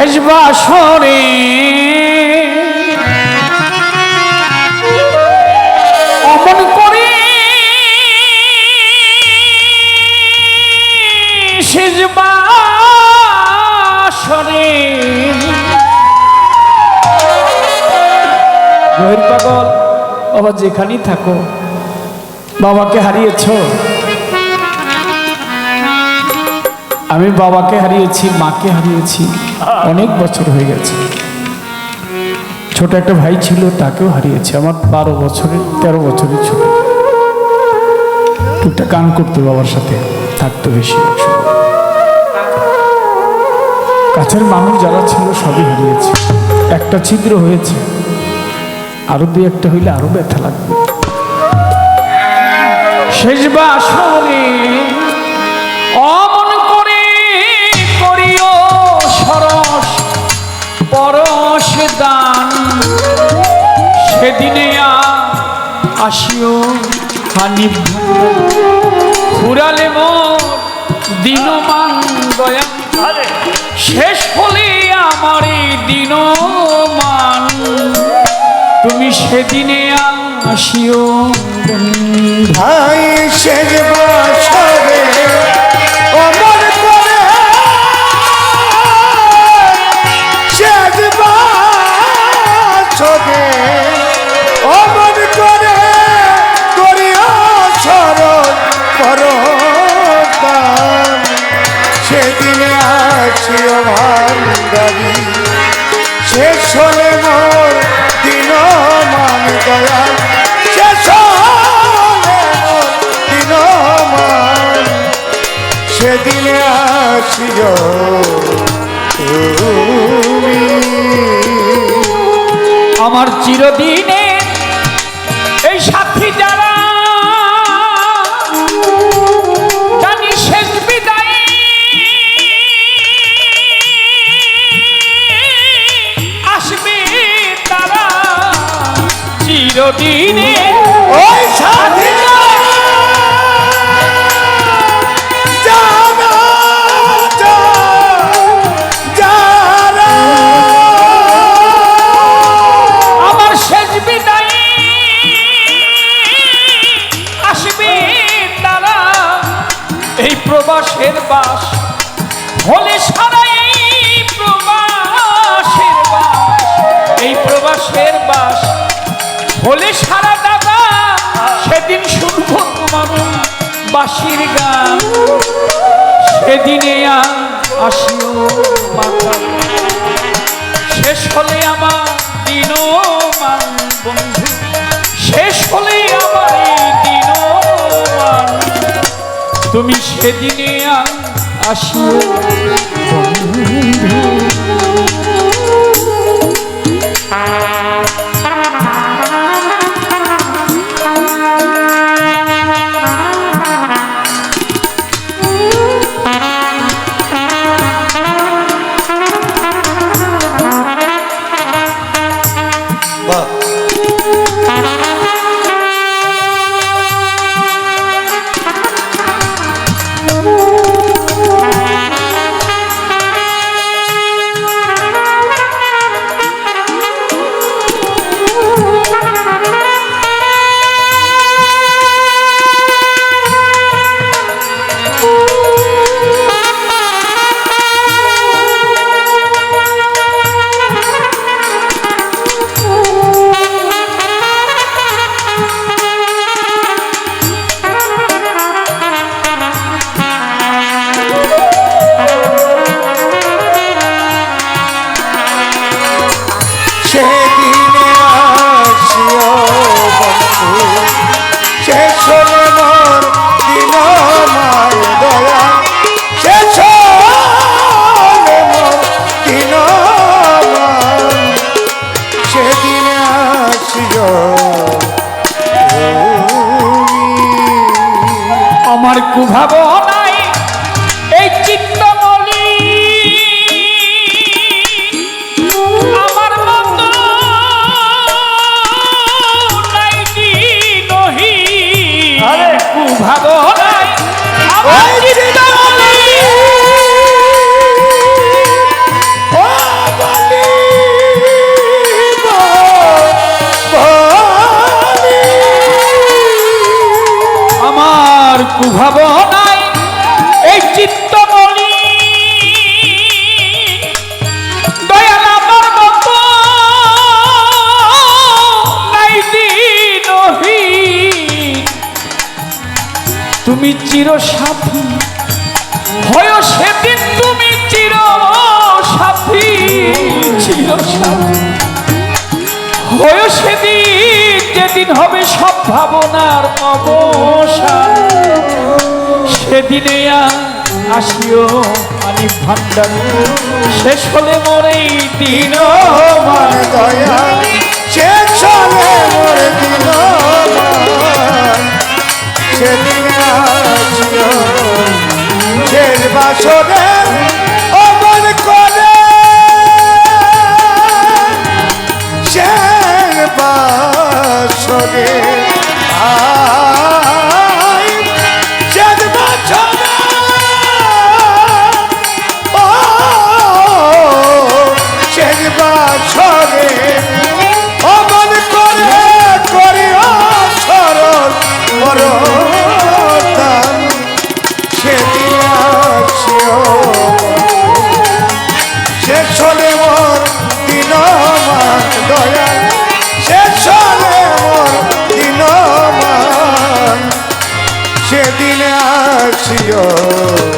শেষ বাসরে। অমন করে শেষ বাসরে। গহির পাগল বাবা যেখানেই থাকো বাবাকে হারিয়েছো? আমি বাবাকে হারিয়েছি, মাকে হারিয়েছি। অনেক বছর হয়ে গেছে। ছোট একটা ভাই ছিল, তাকেও হারিয়েছি। আমার বারো বছরের তেরো বছরের ছোট টুকটা গান করতো বাবার সাথে, থাকতো বেশি। কাছের মানুষ যারা ছিল, সবই হারিয়েছে। একটা ছিদ্র হয়েছে। আরও দুই একটা হইলে আরও ব্যথা লাগবে। শেষ বাসরে পরশ দান। সেদিনে আসিও হানি ফুরালে মোর দিনমান দয়া শেষ হলে আমার দিনমান তুমি সেদিনে আসিও। ভাই, শেষ বছরে বছরে অমর করে করিও স্মরণ করতাম সেদিনে আসিও ভান্ডারি। শেষ হলে মোর দিন মান শেষ দিন মান। সেদিনে আসিও তুমি। আমার চিরদিনে এই সাথী যারা জানি শেষ বিদায় আসবে তারা চিরদিনে ওই বাসির গান। সেদিনে আসিও শেষ হলে আমার দিন মান বন্ধু। শেষ হলে আমার দিন তুমি সেদিনে আসিও বাহ আমার কুভাবনায় এই চিত্ত মনি আমার তুমি চির সাথী হয় সেদিন তুমি চির সাথী চির সাথী হয় সেদিন যেদিন হবে সব ভাবনার অবসান। সেদিনে আসিও আমি ভান্ডার। শেষ হলে মরে দিন দয়া। সে চলে মোর দিন সেদিনে আসিও। শেষ বাসরে আসিও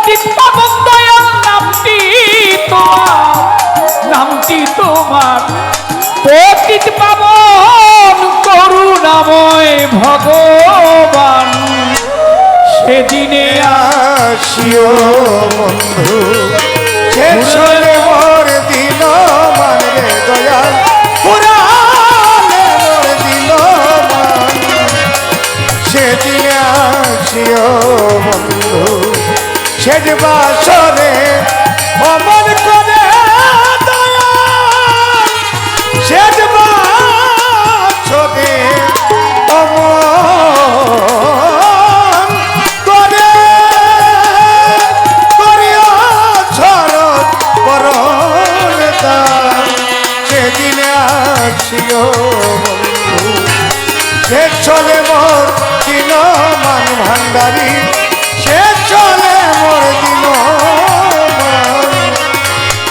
পণ্ডিত পাবন দয়াল নামটি তোমার। ভগবান সেদিনে আসিও বন্ধু ভান্ডারি, সে চলে মোর মান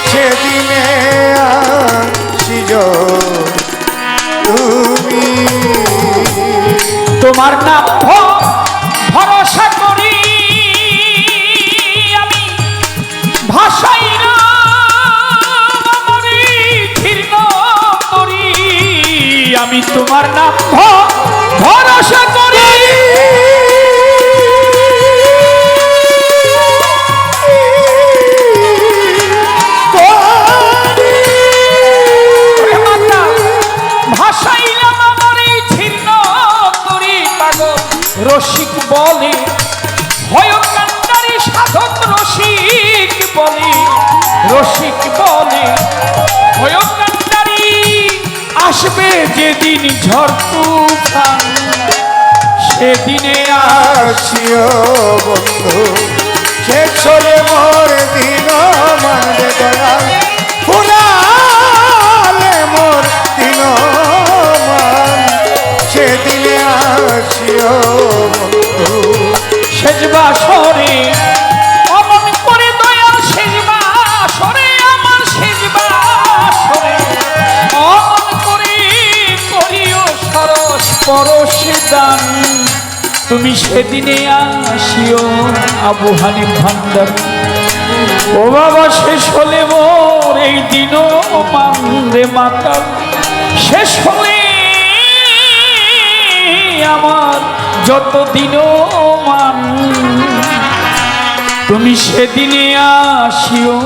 সেদিনে তুমি। তোমার নাম ভরসা করি আমি। আমি তোমার নাম ভরসা করি। আর আসিও বন্ধু। সে চলে মোর দিন মানে দয়াল। ফুরালে মোর দিন মান। সেদিনে আসিও বন্ধু। সেজবা সরে অমন করে পরশ দান। তুমি সেদিনে আসিও, আবু হানিফ ভান্ডার। ও বাবা, শেষ হলে মোর এই দিনও মান্দে মাতা শেষ হলে আমার যত দিনও মান তুমি সেদিনে আসিও।